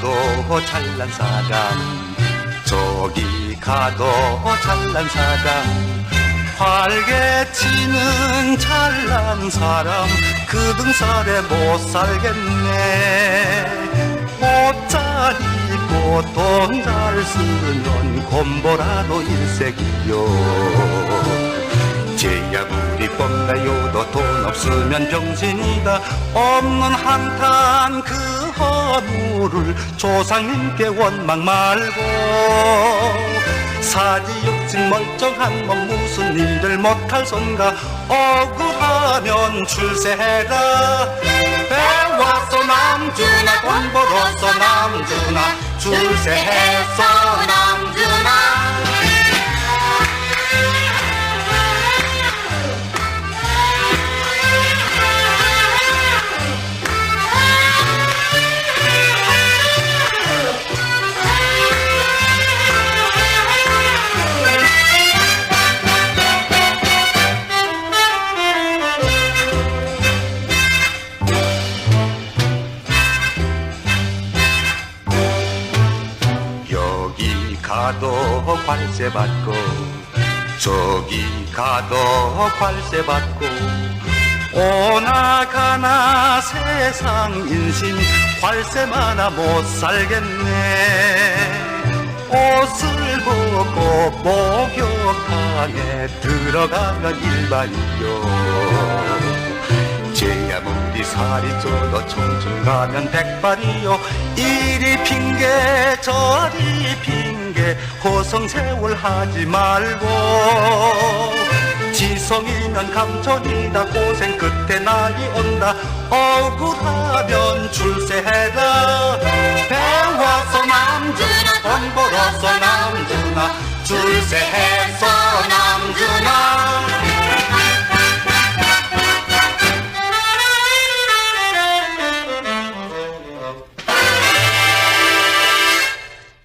가고 잘난 사람. 저기 가도 잘난 사람. 활개 치는 잘난 사람. 그 등살에 못 살겠네. 옷 잘 입고 돈 잘 쓰면 곰보라도 일색이요. 제야물이 뻥가요도 돈 없으면 병신이다. 없는 한탄 그허 물을 조상님께 원망 말고 사지욕진 멀쩡한 몸 무슨 일을 못할 손가 억울하면 출세해라. 배워서 남주나 돈 벌어서 남주나 출세해서 남주나 여기 가도 관세 받고 저기 가도 관세 받고 오나 가나 세상 인심 관세 많아 못 살겠네. 옷을 벗고 목욕탕에 들어가면 일반이요 쪄도 청춘 가면 백발이요. 이리 핑계 저리 핑계. 호성세월 하지 말고. 지성이면 감천이다. 고생 끝에 나이 온다. 억울하면 출세해라. 배워서 남주나 돈 벌어서 남주나. 출세해서 남주나